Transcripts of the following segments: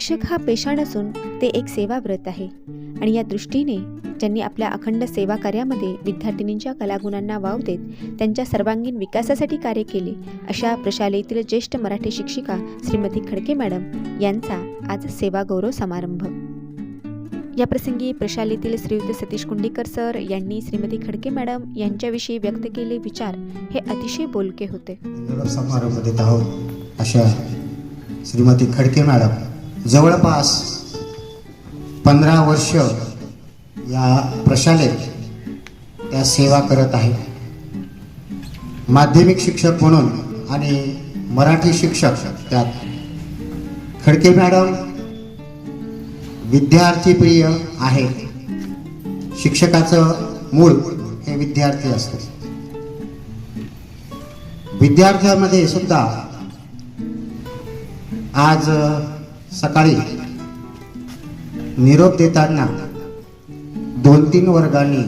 शिक्षक हा पेशा नसून ते एक सेवाव्रत आहे. आणि या दृष्टीने ज्यांनी आपल्या अखंड सेवा कार्यामध्ये विद्यार्थिनींच्या कलागुणांना वाव देत त्यांच्या सर्वांगीण विकासासाठी कार्य केले अशा प्रशालेतील ज्येष्ठ मराठी शिक्षिका श्रीमती खडके मॅडम यांचा आज सेवा गौरव समारंभ. या प्रसंगी प्रशालेतील श्रीयुत सतीश कुंडीकर सर यांनी श्रीमती खडके मॅडम यांच्याविषयी व्यक्त केले विचार हे अतिशय बोलके होते. समारंभ देत आहोत. अशा श्रीमती खडके मॅडम जवळपास पंधरा वर्ष या प्रशालेत त्या सेवा करत आहेत माध्यमिक शिक्षक म्हणून आणि मराठी शिक्षक त्यात. खडके मॅडम विद्यार्थीप्रिय आहे शिक्षकाचं मूळ हे विद्यार्थी असतं विद्यार्थ्यांमध्ये सुद्धा आज सकाळी निरोप देताना दोन तीन वर्गांनी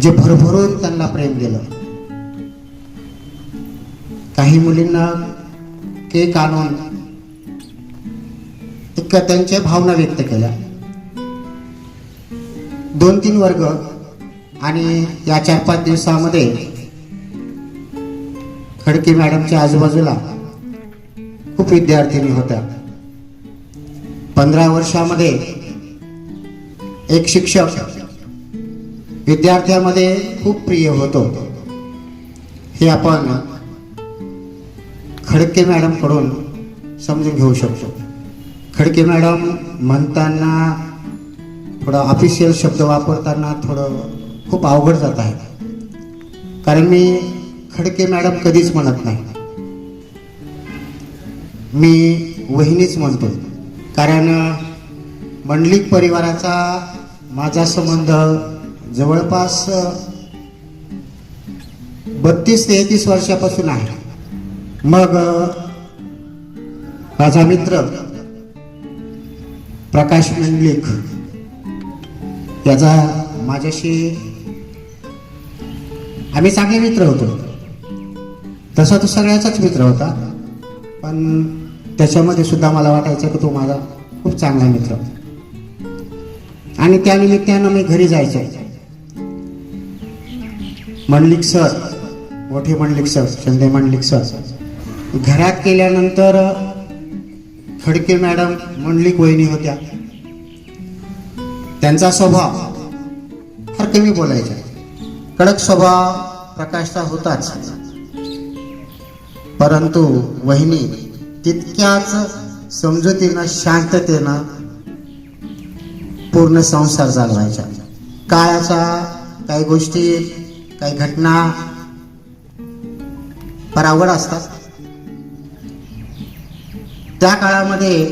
जे भरभरून त्यांना प्रेम दिलं काही मुलींना केक आणून इतक्या त्यांच्या भावना व्यक्त केल्या. दोन तीन वर्ग आणि या चार पाच दिवसामध्ये खडके मॅडमच्या आजूबाजूला खूप विद्यार्थिनी होत्या. पंधरा वर्षामध्ये एक शिक्षक विद्यार्थ्यामध्ये खूप प्रिय होतो. हे आपण खडके मॅडमकडून समजून घेऊ शकतो. खडके मॅडम म्हणताना थोडं ऑफिशियल शब्द वापरताना थोडं खूप अवघड जात आहे कारण मी खडके मॅडम कधीच म्हणत नाही. मी वहिनीच म्हणतो कारण मंडलिक परिवाराचा माझा संबंध जवळपास बत्तीस ते वर्षापासून आहे. मग माझा मित्र प्रकाश मंडलिक याचा माझ्याशी आम्ही चांगले मित्र होतो. तसा तो सगळ्याचाच मित्र होता. पण त्याच्यामध्ये सुद्धा मला वाटायचं की तो माझा खूप चांगला मित्र. आणि त्या निमित्तानं मी घरी जायचो. मंडलिक सर मोठे मंडलिक सर चंदे मंडलिक सर घरात केल्यानंतर खडके मॅडम मंडलिक वहिनी होत्या. त्यांचा स्वभाव फार कमी बोलायचा. कडक स्वभाव प्रकाशचा होताच. परंतु वहिनी तितक्याच समजुतीनं शांततेनं पूर्ण संसार चालवायचा काळाचा काही गोष्टी काही घटना परावड असतात. त्या काळामध्ये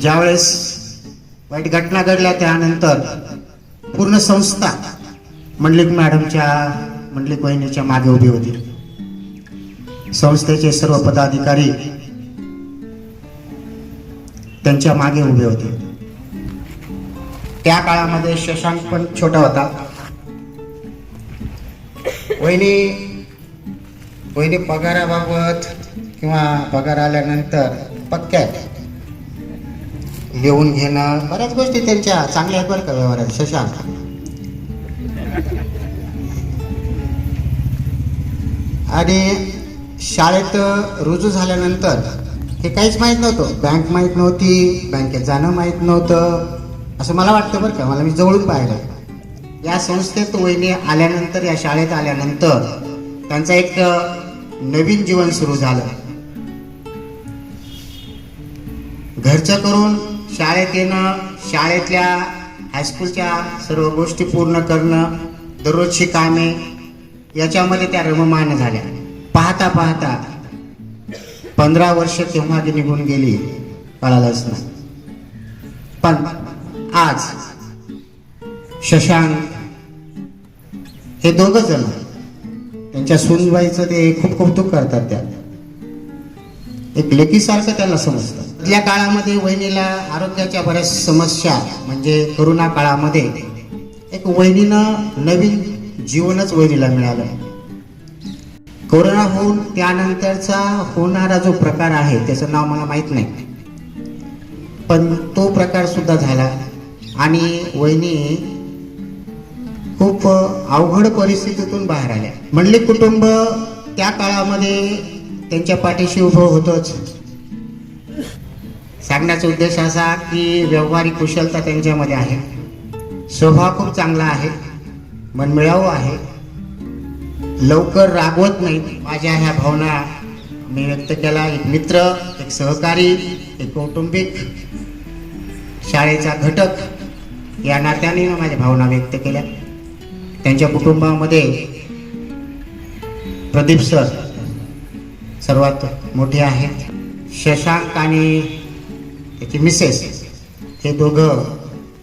ज्यावेळेस वाईट घटना घडल्या त्यानंतर पूर्ण संस्था मंडलिक मॅडमच्या मंडलिक वहिनीच्या मागे उभी होती. संस्थेचे सर्व पदाधिकारी त्यांच्या मागे उभे होते. त्या काळामध्ये शशांक पण छोटा होता. वहिनी वहिनी पगाराबाबत किंवा पगार आल्यानंतर पक्क्या लिहून घेणं बऱ्याच गोष्टी त्यांच्या चांगल्या आहेत बरं का व्यवहारात शशांक. आणि शाळेत रुजू झाल्यानंतर हे काहीच माहीत नव्हतं. बँक माहीत नव्हती बँकेत जाणं माहीत नव्हतं. असं मला वाटतं बरं का. मला मी जवळून पाहिलं या संस्थेत वहिनी आल्यानंतर या शाळेत आल्यानंतर त्यांचं एक नवीन जीवन सुरू झालं. घरचं करून शाळेत येणं शाळेतल्या हायस्कूलच्या सर्व गोष्टी पूर्ण करणं दररोजची कामे याच्यामध्ये त्या रममान झाल्या. पाहता पाहता पंधरा वर्ष केव्हा ती निघून गेली कळालंच नाही. पण आज शशांक हे दोघ जण त्यांच्या सुनबाईचं ते खूप कौतुक करतात त्या एक लेकीसारखं त्यांना समजतं. त्या काळामध्ये वहिनीला आरोग्याच्या बऱ्याच समस्या म्हणजे करोना काळामध्ये एक वहिनीनं नवीन जीवनच वहिनीला मिळालं. कोरोना होऊन त्यानंतरचा होणारा जो प्रकार आहे त्याचं नाव मला माहीत नाही. पण तो प्रकार सुद्धा झाला. आणि वहिनी खूप अवघड परिस्थितीतून बाहेर आल्या. म्हणले कुटुंब त्या काळामध्ये त्यांच्या पाठीशी उभं होतंच. सांगण्याचा उद्देश असा की व्यवहारिक कुशलता त्यांच्यामध्ये आहे. स्वभाव खूप चांगला आहे. मनमिळावू आहे. लवकर रागवत नाहीत माझ्या ह्या भावना मी व्यक्त केला. एक मित्र एक सहकारी एक कौटुंबिक शाळेचा घटक या नात्याने माझ्या भावना व्यक्त केल्या. त्यांच्या कुटुंबामध्ये प्रदीप सर सर्वात मोठे आहेत. शशांक आणि त्याची मिसेस हे दोघं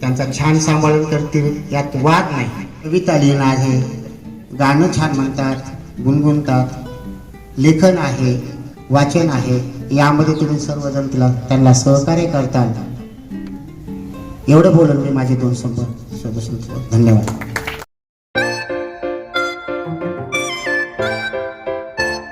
त्यांचा छान सांभाळ करतील यात वाद नाही. कविता लिहिणं आहे. गाणं छान म्हणतात गुणगुणतात लेखन आहे वाचन आहे यामध्ये तुम्ही सर्वजण तिला त्यांना सहकार्य करताल. एवढं बोलून मी माझे दोन संपर्क धन्यवाद.